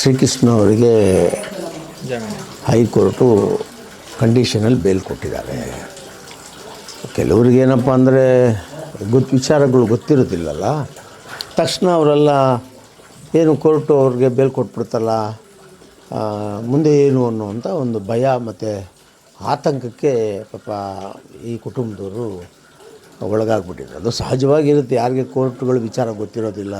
ಶ್ರೀಕೃಷ್ಣ ಅವರಿಗೆ high court ಕಂಡೀಷನಲ್ಲಿ bale ಕೊಟ್ಟಿದ್ದಾರೆ. ಕೆಲವ್ರಿಗೆ ಏನಪ್ಪ ಅಂದರೆ ಗೊತ್ತು ವಿಚಾರಗಳು ಗೊತ್ತಿರೋದಿಲ್ಲಲ್ಲ. ತಕ್ಷಣ ಅವರೆಲ್ಲ ಏನು ಕೋರ್ಟು ಅವ್ರಿಗೆ ಬೇಲ್ ಕೊಟ್ಬಿಡ್ತಲ್ಲ ಮುಂದೆ ಏನು ಅನ್ನುವಂಥ ಒಂದು ಭಯ ಮತ್ತು ಆತಂಕಕ್ಕೆ ಪಾಪ ಈ ಕುಟುಂಬದವರು ಒಳಗಾಗ್ಬಿಟ್ಟಿದ್ರು. ಅದು ಸಹಜವಾಗಿರುತ್ತೆ ಯಾರಿಗೆ ಕೋರ್ಟ್ಗಳು ವಿಚಾರ ಗೊತ್ತಿರೋದಿಲ್ಲ.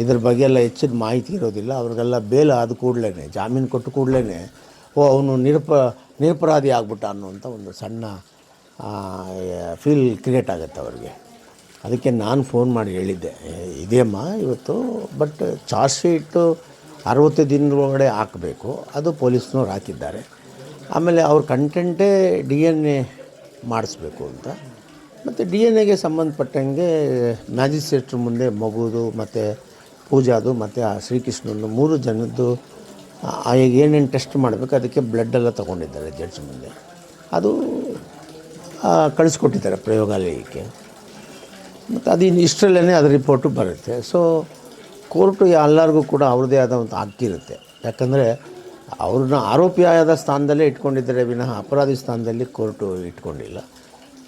ಇದ್ರ ಬಗ್ಗೆ ಎಲ್ಲ ಹೆಚ್ಚಿನ ಮಾಹಿತಿ ಇರೋದಿಲ್ಲ. ಅವ್ರಿಗೆಲ್ಲ ಬೇಲ್ ಆದ ಕೂಡಲೇ ಜಾಮೀನು ಕೊಟ್ಟು ಕೂಡಲೇ ಓ, ಅವನು ನಿರಪ, ನಿರಪರಾಧಿ ಆಗ್ಬಿಟ್ಟ ಅನ್ನುವಂಥ ಒಂದು ಸಣ್ಣ ಫೀಲ್ ಕ್ರಿಯೇಟ್ ಆಗುತ್ತೆ ಅವ್ರಿಗೆ. ಅದಕ್ಕೆ ನಾನು ಫೋನ್ ಮಾಡಿ ಹೇಳಿದ್ದೆ. ಇದೇಮ್ಮ ಇವತ್ತು, ಬಟ್ ಚಾರ್ಜ್ ಶೀಟು ಅರವತ್ತು ದಿನದೊಳಗಡೆ ಹಾಕಬೇಕು. ಅದು ಪೊಲೀಸ್ನವ್ರು ಹಾಕಿದ್ದಾರೆ. ಆಮೇಲೆ ಅವ್ರ ಕಂಟೆಂಟೇ ಡಿ ಎನ್ ಎ ಮಾಡಿಸ್ಬೇಕು ಅಂತ. ಮತ್ತು ಡಿ ಎನ್ ಎಗೆ ಸಂಬಂಧಪಟ್ಟಂಗೆ ಮ್ಯಾಜಿಸ್ಟ್ರೇಟ್ರ್ ಮುಂದೆ ಮಗುದು, ಮತ್ತು ಪೂಜಾದು ಮತ್ತು ಆ ಶ್ರೀಕೃಷ್ಣನ ಮೂರು ಜನದ್ದು, ಆ ಏನೇನು ಟೆಸ್ಟ್ ಮಾಡಬೇಕು ಅದಕ್ಕೆ ಬ್ಲಡ್ಡೆಲ್ಲ ತೊಗೊಂಡಿದ್ದಾರೆ ಜಡ್ಜ್ ಮುಂದೆ. ಅದು ಕಳಿಸ್ಕೊಟ್ಟಿದ್ದಾರೆ ಪ್ರಯೋಗಾಲಯಕ್ಕೆ. ಮತ್ತು ಅದು ಇನ್ನು ಇಷ್ಟರಲ್ಲೇ ಅದು ರಿಪೋರ್ಟು ಬರುತ್ತೆ. ಸೊ ಕೋರ್ಟು ಎಲ್ಲರಿಗೂ ಕೂಡ ಅವ್ರದ್ದೇ ಆದ ಒಂದು ಹಕ್ಕಿರುತ್ತೆ ಯಾಕಂದರೆ ಅವ್ರನ್ನ ಆರೋಪಿಯಾದ ಸ್ಥಾನದಲ್ಲೇ ಇಟ್ಕೊಂಡಿದ್ದಾರೆ ವಿನಃ ಅಪರಾಧಿ ಸ್ಥಾನದಲ್ಲಿ ಕೋರ್ಟು ಇಟ್ಕೊಂಡಿಲ್ಲ.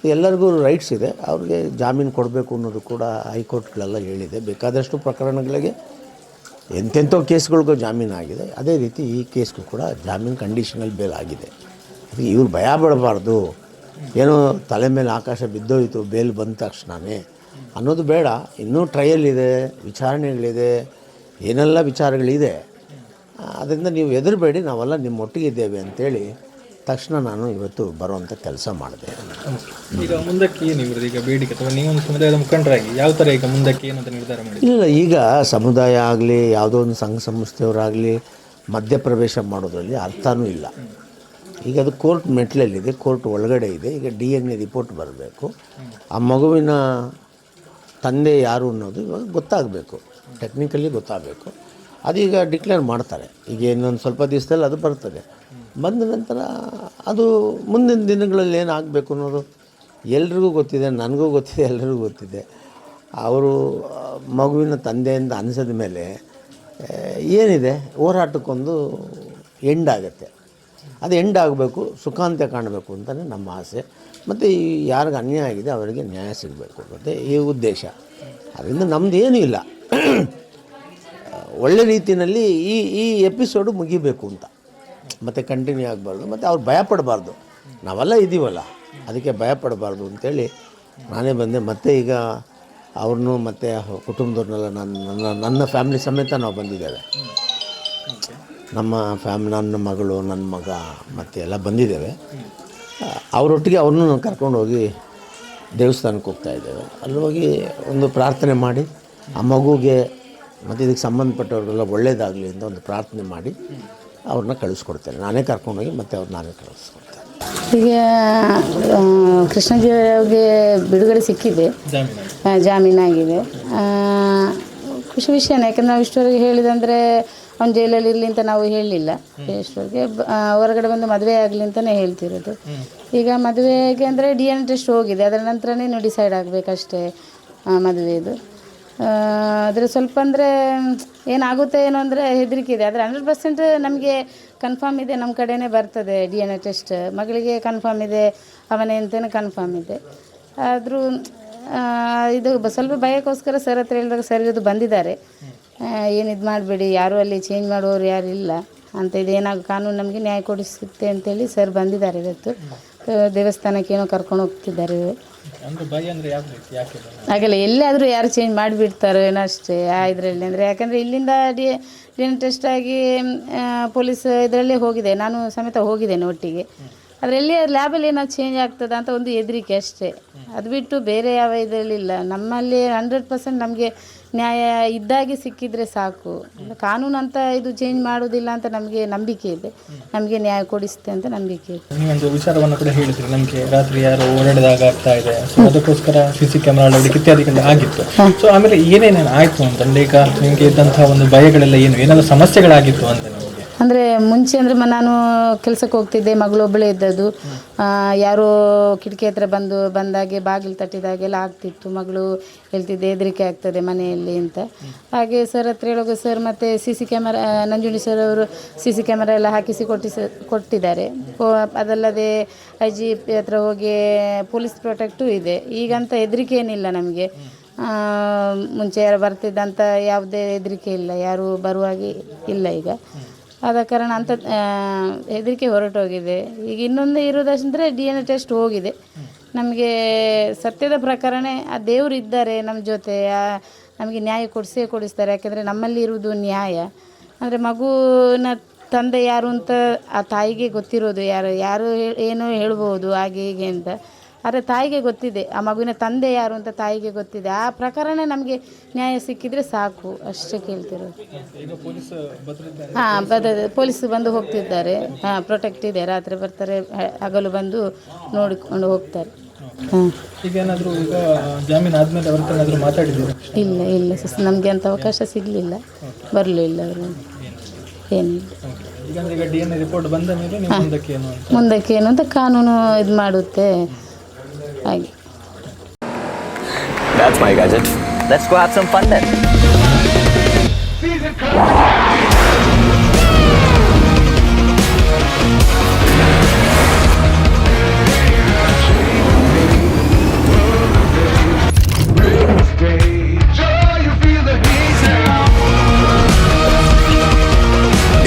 ಎಲ್ಲರಿಗೂ ರೈಟ್ಸ್ ಇದೆ. ಅವ್ರಿಗೆ ಜಾಮೀನು ಕೊಡಬೇಕು ಅನ್ನೋದು ಕೂಡ ಹೈಕೋರ್ಟ್ಗಳೆಲ್ಲ ಹೇಳಿದೆ. ಬೇಕಾದಷ್ಟು ಪ್ರಕರಣಗಳಿಗೆ ಎಂತೆಂಥೋ ಕೇಸ್ಗಳಿಗೂ ಜಾಮೀನು ಆಗಿದೆ. ಅದೇ ರೀತಿ ಈ ಕೇಸ್ಗೂ ಕೂಡ ಜಾಮೀನು ಕಂಡೀಷನಲ್ ಬೇಲ್ ಆಗಿದೆ. ಇವ್ರು ಭಯ ಬಿಡಬಾರ್ದು ಏನೋ ತಲೆ ಮೇಲೆ ಆಕಾಶ ಬಿದ್ದೋಯಿತು ಬೇಲ್ ಬಂದ ತಕ್ಷಣವೇ ಅನ್ನೋದು ಬೇಡ. ಇನ್ನೂ ಟ್ರಯಲ್ ಇದೆ, ವಿಚಾರಣೆಗಳಿದೆ, ಏನೆಲ್ಲ ವಿಚಾರಗಳಿದೆ. ಅದರಿಂದ ನೀವು ಹೆದರಬೇಡಿ. ನಾವೆಲ್ಲ ನಿಮ್ಮ ಒಟ್ಟಿಗೆ ಇದ್ದೇವೆ ಅಂತೇಳಿ ತಕ್ಷಣ ನಾನು ಇವತ್ತು ಬರುವಂಥ ಕೆಲಸ ಮಾಡಿದೆ. ಈಗ ಮುಂದಕ್ಕೆ ಏನು ಇವ್ರದ್ದು? ಈಗ ಬೇಡಿಕೆ ಅಥವಾ ನೀವೊಂದು ಸಮುದಾಯದ ಮುಖಂಡರಾಗಿ ಯಾವ ಥರ ಈಗ ಮುಂದಕ್ಕೆ ಏನು ಅಂತ ನಿರ್ಧಾರ ಮಾಡಿ ಇಲ್ಲ ಈಗ ಸಮುದಾಯ ಆಗಲಿ ಯಾವುದೋ ಒಂದು ಸಂಘ ಸಂಸ್ಥೆಯವರಾಗಲಿ ಮಧ್ಯಪ್ರವೇಶ ಮಾಡೋದ್ರಲ್ಲಿ ಅರ್ಥನೂ ಇಲ್ಲ. ಈಗ ಅದು ಕೋರ್ಟ್ ಮೆಟ್ಲಲ್ಲಿದೆ ಕೋರ್ಟ್ ಒಳಗಡೆ ಇದೆ. ಈಗ ಡಿ ಎನ್ ಎ ರಿಪೋರ್ಟ್ ಬರಬೇಕು. ಆ ಮಗುವಿನ ತಂದೆ ಯಾರು ಅನ್ನೋದು ಇವಾಗ ಗೊತ್ತಾಗಬೇಕು. ಟೆಕ್ನಿಕಲಿ ಗೊತ್ತಾಗಬೇಕು. ಅದೀಗ ಡಿಕ್ಲೇರ್ ಮಾಡ್ತಾರೆ. ಈಗ ಇನ್ನೊಂದು ಸ್ವಲ್ಪ ದಿವಸದಲ್ಲಿ ಅದು ಬರ್ತದೆ. ಬಂದ ನಂತರ ಅದು ಮುಂದಿನ ದಿನಗಳಲ್ಲಿ ಏನಾಗಬೇಕು ಅನ್ನೋದು ಎಲ್ರಿಗೂ ಗೊತ್ತಿದೆ, ನನಗೂ ಗೊತ್ತಿದೆ ಎಲ್ಲರಿಗೂ ಗೊತ್ತಿದೆ. ಅವರು, ಮಗುವಿನ ತಂದೆಯಿಂದ ಅನಿಸಿದ ಮೇಲೆ ಏನಿದೆ? ಹೋರಾಟಕ್ಕೊಂದು ಎಂಡ್ ಆಗುತ್ತೆ ಅದು ಎಂಡ್ ಆಗಬೇಕು ಸುಖಾಂತ್ಯ ಕಾಣಬೇಕು ಅಂತಲೇ ನಮ್ಮ ಆಸೆ. ಮತ್ತು ಯಾರಿಗೆ ಅನ್ಯಾಯ ಆಗಿದೆ ಅವರಿಗೆ ನ್ಯಾಯ ಸಿಗಬೇಕು. ಮತ್ತು ಈ ಉದ್ದೇಶ. ಅದರಿಂದ ನಮ್ಮದು ಏನೂ ಇಲ್ಲ. ಒಳ್ಳೆ ರೀತಿಯಲ್ಲಿ ಈ ಈ ಎಪಿಸೋಡು ಮುಗಿಬೇಕು ಅಂತ. ಮತ್ತು ಕಂಟಿನ್ಯೂ ಆಗಬಾರ್ದು, ಮತ್ತು ಅವ್ರು ಭಯಪಡಬಾರ್ದು. ನಾವೆಲ್ಲ ಇದ್ದೀವಲ್ಲ ಅದಕ್ಕೆ ಭಯಪಡಬಾರ್ದು ಅಂತೇಳಿ ನಾನೇ ಬಂದೆ. ಮತ್ತೆ ಈಗ ಅವ್ರನ್ನೂ ಮತ್ತು ಕುಟುಂಬದವ್ರನ್ನೆಲ್ಲ ನನ್ನ ನನ್ನ ನನ್ನ ಫ್ಯಾಮಿಲಿ ಸಮೇತ ನಾವು ಬಂದಿದ್ದೇವೆ. ನಮ್ಮ ಫ್ಯಾಮ್ ನನ್ನ ಮಗಳು, ನನ್ನ ಮಗ ಮತ್ತು ಎಲ್ಲ ಬಂದಿದ್ದೇವೆ. ಅವರೊಟ್ಟಿಗೆ ಅವ್ರನ್ನೂ ಕರ್ಕೊಂಡು ಹೋಗಿ ದೇವಸ್ಥಾನಕ್ಕೆ ಹೋಗ್ತಾ ಇದ್ದೇವೆ. ಅಲ್ಲಿ ಹೋಗಿ ಒಂದು ಪ್ರಾರ್ಥನೆ ಮಾಡಿ, ಆ ಮಗುಗೆ ಮತ್ತು ಇದಕ್ಕೆ ಸಂಬಂಧಪಟ್ಟವ್ರಿಗೆಲ್ಲ ಒಳ್ಳೆಯದಾಗಲಿ ಅಂತ ಒಂದು ಪ್ರಾರ್ಥನೆ ಮಾಡಿ ಅವ್ರನ್ನ ಕಳಿಸ್ಕೊಡ್ತೇನೆ. ನಾನೇ ಕರ್ಕೊಂಡೋಗಿ ಮತ್ತೆ ಅವ್ರು ನಾನೇ ಕಳಿಸ್ಕೊಡ್ತೇನೆ. ಈಗ ಕೃಷ್ಣಜಿಯವರಿಗೆ ಬಿಡುಗಡೆ ಸಿಕ್ಕಿದೆ. ಜಾಮೀನಾಗಿದೆ. ಖುಷಿ ವಿಷಯನೇ ಯಾಕಂದ್ರೆ ನಾವು ಇಷ್ಟವರೆಗೆ ಹೇಳಿದಂದರೆ ಅವ್ನು ಜೈಲಲ್ಲಿ ಇರಲಿ ಅಂತ ನಾವು ಹೇಳಲಿಲ್ಲ ಇಷ್ಟವರೆಗೆ ಬ- ಹೊರಗಡೆ ಬಂದು ಮದುವೆ ಆಗಲಿ ಅಂತಲೇ ಹೇಳ್ತಿರೋದು. ಈಗ ಮದುವೆಗೆ ಅಂದರೆ ಡಿ ಎನ್ ಟೆಸ್ಟ್ ಹೋಗಿದೆ. ಅದರ ನಂತರನೇ ನೀವು ಡಿಸೈಡ್ ಆಗಬೇಕಷ್ಟೇ ಮದುವೆದು. ಆದರೆ ಸ್ವಲ್ಪ ಅಂದರೆ ಏನಾಗುತ್ತೆ ಏನೋ ಅಂದರೆ ಹೆದರಿಕೆ ಇದೆ. ಆದರೆ ಹಂಡ್ರೆಡ್ ಪರ್ಸೆಂಟ್ ನಮಗೆ ಕನ್ಫರ್ಮ್ ಇದೆ ನಮ್ಮ ಕಡೆನೇ ಬರ್ತದೆ ಡಿ ಎನ್ ಎ ಟೆಸ್ಟ್ ಮಗಳಿಗೆ ಕನ್ಫರ್ಮ್ ಇದೆ, ಅವನೇ ಅಂತಲೇ ಕನ್ಫರ್ಮ್ ಇದೆ. ಆದರೂ ಇದು ಸ್ವಲ್ಪ ಭಯಕ್ಕೋಸ್ಕರ ಸರ್ ಹತ್ರ ಹೇಳಿದಾಗ ಸರ್ ಇದು ಬಂದಿದ್ದಾರೆ. ಏನು ಇದು ಮಾಡಬೇಡಿ, ಯಾರೂ ಅಲ್ಲಿ ಚೇಂಜ್ ಮಾಡುವವರು ಯಾರು ಇಲ್ಲ. ಅಂತ ಇದು ಏನಾಗ, ಕಾನೂನು ನಮಗೆ ನ್ಯಾಯ ಕೊಡಿಸುತ್ತೆ ಅಂತೇಳಿ ಸರ್ ಬಂದಿದ್ದಾರೆ ಇವತ್ತು. ದೇವಸ್ಥಾನಕ್ಕೇನೋ ಕರ್ಕೊಂಡು ಹೋಗ್ತಿದ್ದಾರೆ. ಹಾಗೆಲ್ಲ ಎಲ್ಲಾದರೂ ಯಾರು ಚೇಂಜ್ ಮಾಡಿಬಿಡ್ತಾರೋ ಏನೋ ಅಷ್ಟೇ ಆ ಇದರಲ್ಲಿ. ಅಂದರೆ ಯಾಕಂದರೆ ಇಲ್ಲಿಂದ ಡಿ ಎನ್ ಟೆಸ್ಟ್ ಆಗಿ ಪೊಲೀಸ್ ಇದರಲ್ಲೇ ಹೋಗಿದೆ. ನಾನು ಸಮೇತ ಹೋಗಿದ್ದೇನೆ ಒಟ್ಟಿಗೆ. ಆದರೆ ಎಲ್ಲಿ ಲ್ಯಾಬಲ್ಲಿ ಏನಾದ್ರು ಚೇಂಜ್ ಆಗ್ತದ ಅಂತ ಒಂದು ಹೆದರಿಕೆ ಅಷ್ಟೇ. ಅದು ಬಿಟ್ಟು ಬೇರೆ ಯಾವ ಇದರಲ್ಲಿಲ್ಲ ನಮ್ಮಲ್ಲಿ ಹಂಡ್ರೆಡ್ ಪರ್ಸೆಂಟ್ ನಮಗೆ ನ್ಯಾಯ ಇದ್ದಾಗೆ ಸಿಕ್ಕಿದ್ರೆ ಸಾಕು. ಕಾನೂನು ಅಂತ ಇದು ಚೇಂಜ್ ಮಾಡೋದಿಲ್ಲ ಅಂತ ನಮಗೆ ನಂಬಿಕೆ ಇದೆ. ನಮಗೆ ನ್ಯಾಯ ಕೊಡಿಸುತ್ತೆ ಅಂತ ನಂಬಿಕೆ ಇದೆ. ನೀವೊಂದು ವಿಚಾರವನ್ನು ಕೂಡ ಹೇಳಿದ್ರಿ. ನಮಗೆ ರಾತ್ರಿ ಯಾರು ಓಡಾಡಿದಾಗ ಆಗ್ತಾ ಇದೆ. ಸೊ ಅದಕ್ಕೋಸ್ಕರ ಸಿ ಸಿ ಕ್ಯಾಮ್ರಾ ಅಳವಡಿಕೆ ಇತ್ಯಾದಿಗಳು ಆಗಿತ್ತು. ಸೊ ಆಮೇಲೆ ಏನೇನೇನು ಆಯಿತು? ಅಂತಂದ್ರೆ ಈಗ ನಿಮಗೆ ಇದ್ದಂತಹ ಒಂದು ಭಯಗಳೆಲ್ಲ ಏನು? ಏನಾದ್ರು ಸಮಸ್ಯೆಗಳಾಗಿತ್ತು ಅಂತ ಅಂದರೆ ಮುಂಚೆ ಅಂದರೆ ನಾನು ಕೆಲಸಕ್ಕೆ ಹೋಗ್ತಿದ್ದೆ, ಮಗಳು ಒಬ್ಬಳೇ ಇದ್ದದ್ದು. ಯಾರೋ ಕಿಟಕಿ ಹತ್ರ ಬಂದು, ಬಂದಾಗೆ ಬಾಗಿಲು ತಟ್ಟಿದಾಗೆಲ್ಲ ಆಗ್ತಿತ್ತು. ಮಗಳು ಹೇಳ್ತಿದ್ದೆ, ಹೆದರಿಕೆ ಆಗ್ತದೆ ಮನೆಯಲ್ಲಿ ಅಂತ. ಹಾಗೆ ಸರ್ ಹತ್ರ ಹೇಳುವಾಗ ಸರ್ ಮತ್ತು C C camera Nanjundi sir ಅವರು ಸಿ ಸಿ ಕ್ಯಾಮರಾ ಎಲ್ಲ ಹಾಕಿಸಿ ಕೊಟ್ಟಿಸ, ಕೊಟ್ಟಿದ್ದಾರೆ. ಅದಲ್ಲದೆ ಐ ಜಿ ಪಿ ಹತ್ರ ಹೋಗಿ ಪೊಲೀಸ್ ಪ್ರೊಟೆಕ್ಟು ಇದೆ. ಈಗಂತ ಹೆದರಿಕೆ ಏನಿಲ್ಲ ನಮಗೆ. ಮುಂಚೆ ಯಾರು ಬರ್ತಿದ್ದಂಥ ಯಾವುದೇ ಹೆದರಿಕೆ ಇಲ್ಲ. ಯಾರು ಬರುವಾಗಿ ಇಲ್ಲ ಈಗ. ಆದ ಕಾರಣ ಅಂತ ಹೆದರಿಕೆ ಹೊರಟೋಗಿದೆ. ಈಗ ಇನ್ನೊಂದು ಇರೋದಂದರೆ ಡಿ ಎನ್ ಎ ಟೆಸ್ಟ್ ಹೋಗಿದೆ. ನಮಗೆ ಸತ್ಯದ ಪ್ರಕಾರನೇ ಆ ದೇವರು ಇದ್ದಾರೆ ನಮ್ಮ ಜೊತೆ ನಮಗೆ ನ್ಯಾಯ ಕೊಡಿಸೇ ಕೊಡಿಸ್ತಾರೆ. ಯಾಕೆಂದರೆ ನಮ್ಮಲ್ಲಿ ಇರುವುದು ನ್ಯಾಯ. ಅಂದರೆ ಮಗುವಿನ ತಂದೆ ಯಾರು ಅಂತ ಆ ತಾಯಿಗೆ ಗೊತ್ತಿರೋದು ಯಾರು ಯಾರು ಏನೋ ಹೇಳ್ಬೋದು, ಹಾಗೆ ಹೀಗೆ ಅಂತ. ಆದರೆ ತಾಯಿಗೆ ಗೊತ್ತಿದೆ ಆ ಮಗುವಿನ ತಂದೆ ಯಾರು ಅಂತ ತಾಯಿಗೆ ಗೊತ್ತಿದೆ. ಆ ಪ್ರಕರಣ ನಮಗೆ ನ್ಯಾಯ ಸಿಕ್ಕಿದ್ರೆ ಸಾಕು ಅಷ್ಟೇ ಕೇಳ್ತಿರೋದು. ಹಾಂ ಬದ ಪೊಲೀಸ್ ಬಂದು ಹೋಗ್ತಿದ್ದಾರೆ. ಹಾಂ ಪ್ರೊಟೆಕ್ಟ್ ಇದೆ ರಾತ್ರಿ ಬರ್ತಾರೆ ಹಗಲು ಬಂದು ನೋಡಿಕೊಂಡು ಹೋಗ್ತಾರೆ. ಹಾಂ. ಈಗ ಏನಾದರೂ ಈಗ ಜಾಮೀನು ಆದ್ಮೇಲೆ ಅವ್ರ ಹತ್ರ ಏನಾದರೂ ಮಾತಾಡಿದ್ದೀರಾ? ಇಲ್ಲ ಇಲ್ಲ ಸಿಸ್ ನಮಗೆ ಅಂತ ಅವಕಾಶ ಸಿಗಲಿಲ್ಲ. ಬರಲಿಲ್ಲ ಅವರು. ಏನಿಲ್ಲ ಈಗ ಅಂದ್ರೆ ಡಿ ಎನ್ ಎ ರಿಪೋರ್ಟ್ ಬಂದ ಮೇಲೆ ಏನು ಅಂತ? ಮುಂದಕ್ಕೆ ಏನು ಅಂತ ಕಾನೂನು ಇದು ಮಾಡುತ್ತೆ. ಹಾಗೆ That's my gadget. Let's go have some fun then.